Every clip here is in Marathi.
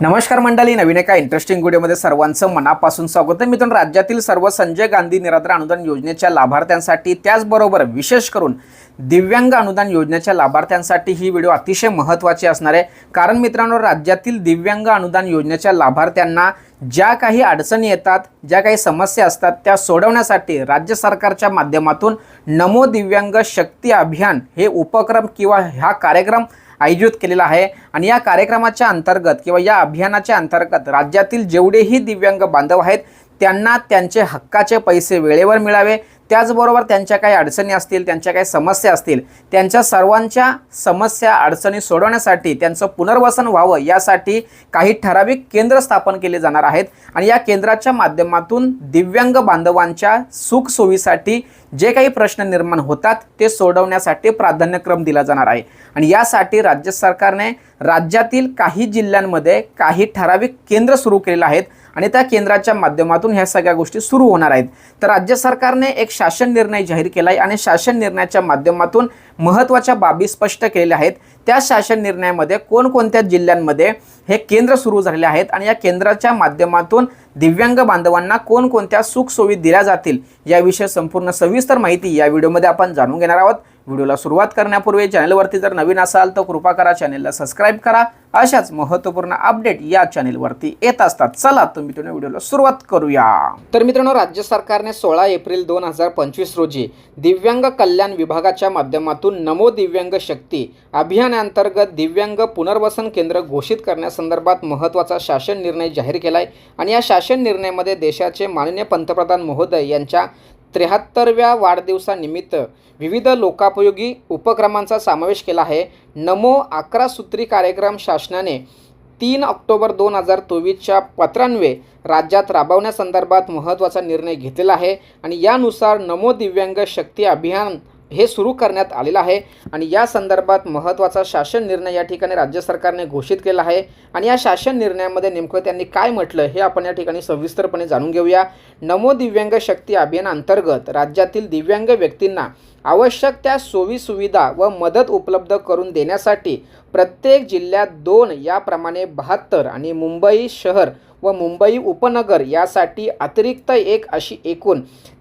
नमस्कार मंडळी नवीन एका इंटरेस्टिंग व्हिडिओमध्ये सर्वांचं मनापासून स्वागत आहे. मित्रांनो राज्यातील सर्व संजय गांधी निराधार अनुदान योजनेच्या लाभार्थ्यांसाठी त्याचबरोबर विशेष करून दिव्यांग अनुदान योजनेच्या लाभार्थ्यांसाठी ही व्हिडिओ अतिशय महत्त्वाची असणार आहे. कारण मित्रांनो राज्यातील दिव्यांग अनुदान योजनेच्या लाभार्थ्यांना ज्या काही अडचणी येतात ज्या काही समस्या असतात त्या सोडवण्यासाठी राज्य सरकारच्या माध्यमातून नमो दिव्यांग शक्ती अभियान हे उपक्रम किंवा हा कार्यक्रम आयोजित केलेला आहे. आणि या कार्यक्रमाच्या अंतर्गत किंवा या अभियानाच्या अंतर्गत राज्यातील जेवढेही दिव्यांग बांधव आहेत त्यांना त्यांचे हक्काचे पैसे वेळेवर मिळावे. त्याचबरोबर त्यांच्या काही अडचणी असतील त्यांच्या काही समस्या असतील त्यांच्या सर्वांच्या समस्या अडचणी सोडवण्यासाठी त्यांचं पुनर्वसन व्हावं यासाठी काही ठराविक केंद्र स्थापन केले जाणार आहेत. आणि या केंद्राच्या माध्यमातून दिव्यांग बांधवांच्या सुखसोयीसाठी जे काही प्रश्न निर्माण होतात ते सोडवण्यासाठी प्राधान्यक्रम दिला जाणार आहे. आणि यासाठी राज्य सरकारने राज्यातील काही जिल्ह्यांमध्ये काही ठराविक केंद्र सुरू केलेलं आहेत आणि त्या केंद्राच्या माध्यमातून ह्या सगळ्या गोष्टी सुरू होणार आहेत. तर राज्य सरकारने एक शासन निर्णय जाहीर केला आहे आणि शासन निर्णयाच्या माध्यमातून महत्त्वाच्या बाबी स्पष्ट केलेल्या आहेत. त्या शासन निर्णयामध्ये कोणकोणत्या जिल्ह्यांमध्ये हे केंद्र सुरू झालेले आहेत आणि या केंद्राच्या माध्यमातून दिव्यांग बांधवांना कोणकोणत्या सुखसोयी दिल्या जातील याविषयी संपूर्ण सविस्तर माहिती या व्हिडिओमध्ये आपण जाणून घेणार आहोत. व्हिडिओला सुरुवात करण्यापूर्वी चॅनलवरती जर नवीन असाल तर कृपा करा चॅनलला सबस्क्राईब करा. अशाच महत्त्वपूर्ण अपडेट या चॅनेलवरती येत असतात. चला तर मित्रांनो व्हिडिओला सुरुवात करूया. तर मित्रांनो राज्य सरकारने सोळा एप्रिल दोन हजार पंचवीस रोजी दिव्यांग कल्याण विभागाच्या माध्यमातून नमो दिव्यांग शक्ती अभियानांतर्गत दिव्यांग पुनर्वसन केंद्र घोषित करण्यासंदर्भात महत्त्वाचा शासन निर्णय जाहीर केला आहे आणि या शासन निर्णयामध्ये देशाचे माननीय पंतप्रधान महोदय यांच्या त्र्याहत्तरव्या वाढदिवसानिमित्त विविध लोकापयोगी उपक्रमांचा समावेश केला आहे. नमो अकरा सूत्री कार्यक्रम शासनाने तीन ऑक्टोबर दोन हजार चोवीसच्या पत्रान्वे राज्यात राबवण्यासंदर्भात महत्त्वाचा निर्णय घेतलेला आहे आणि यानुसार नमो दिव्यांग शक्ती अभियान हे सुरू करण्यात आलेलं आहे आणि या संदर्भात महत्त्वाचा शासन निर्णय या ठिकाणी राज्य सरकारने घोषित केला आहे. आणि या शासन निर्णयामध्ये नेमकं त्यांनी काय म्हटलं हे आपण या ठिकाणी सविस्तरपणे जाणून घेऊया. नमो दिव्यांग शक्ती अभियानांतर्गत राज्यातील दिव्यांग व्यक्तींना आवश्यक त्या सोयीसुविधा व मदत उपलब्ध करून देण्यासाठी प्रत्येक जिल्ह्यात दोन याप्रमाणे बहात्तर आणि मुंबई शहर व मुंबई उपनगर यासाठी अतिरिक्त एक अशी एकूण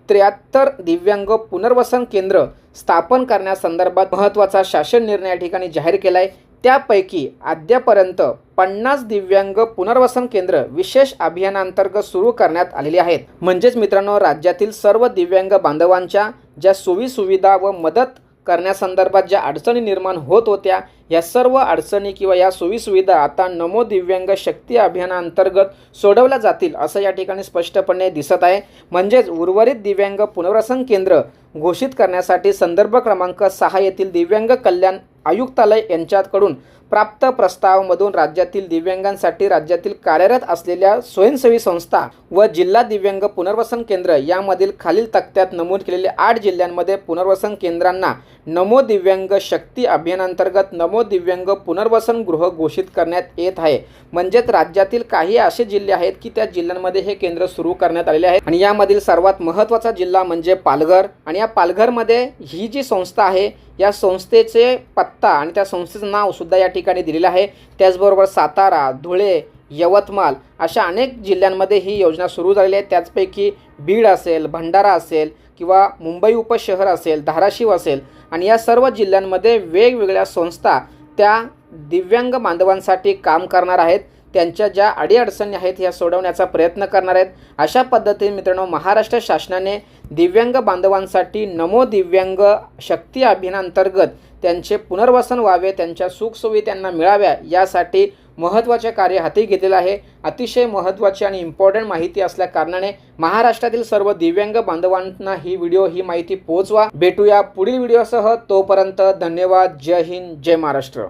त्र्याहत्तर दिव्यांग पुनर्वसन केंद्र स्थापन करण्यासंदर्भात महत्त्वाचा शासन निर्णय या ठिकाणी जाहीर केला आहे त्यापैकी अद्यापर्यंत पन्नास दिव्यांग पुनर्वसन केंद्र विशेष अभियानांतर्गत सुरू करण्यात आलेली आहेत. म्हणजेच मित्रांनो राज्यातील सर्व दिव्यांग बांधवांच्या ज्या सोयीसुविधा व मदत करण्यासंदर्भात ज्या अडचणी निर्माण होत होत्या या सर्व अडचणी किंवा या सोयीसुविधा आता नमो दिव्यांग शक्ती अभियानांतर्गत सोडवल्या जातील असं या ठिकाणी स्पष्टपणे दिसत आहे. म्हणजेच उर्वरित दिव्यांग पुनर्वसन केंद्र घोषित करण्यासाठी संदर्भ क्रमांक सहा येथील दिव्यांग कल्याण आयुक्तालय यांच्याकडून प्राप्त प्रस्तावामधून राज्यातील दिव्यांगांसाठी राज्यातील कार्यरत असलेल्या स्वयंसेवी संस्था व जिल्हा दिव्यांग पुनर्वसन केंद्र यामधील खालील तक्त्यात नमूद केलेले आठ जिल्ह्यांमध्ये पुनर्वसन केंद्रांना नमो दिव्यांग शक्ती अभियानांतर्गत नमो दिव्यांग पुनर्वसन गृह घोषित करण्यात येत आहे. म्हणजेच राज्यातील काही असे जिल्हे आहेत की त्या जिल्ह्यांमध्ये हे केंद्र सुरू करण्यात आलेले आहे आणि यामधील सर्वात महत्त्वाचा जिल्हा म्हणजे पालघर. आणि या पालघरमध्ये ही जी संस्था आहे या संस्थेचे पत्ता आणि त्या संस्थेचं नाव सुद्धा या ठिकाणी दिलेलं आहे. त्याचबरोबर सातारा धुळे यवतमाळ अशा अनेक जिल्ह्यांमध्ये ही योजना सुरू झालेली आहे. त्याचपैकी बीड असेल भंडारा असेल किंवा मुंबई उपशहर असेल धाराशिव असेल आणि या सर्व जिल्ह्यांमध्ये वेगवेगळ्या संस्था त्या दिव्यांग बांधवांसाठी काम करणार आहेत. त्यांच्या ज्या अडीअडचणी आहेत ह्या सोडवण्याचा प्रयत्न करणार आहेत. अशा पद्धतीने मित्रांनो महाराष्ट्र शासनाने दिव्यांग बांधवांसाठी नमो दिव्यांग शक्ती अभियानांतर्गत त्यांचे पुनर्वसन व्हावे त्यांच्या सुखसुविधा त्यांना मिळाव्या यासाठी महत्त्वाचे कार्य हाती घेतलेलं आहे. अतिशय महत्त्वाची आणि इम्पॉर्टंट माहिती असल्या कारणाने महाराष्ट्रातील सर्व दिव्यांग बांधवांना ही व्हिडिओ ही माहिती पोहोचवा. भेटूया पुढील व्हिडिओसह. तोपर्यंत धन्यवाद. जय हिंद. जय महाराष्ट्र.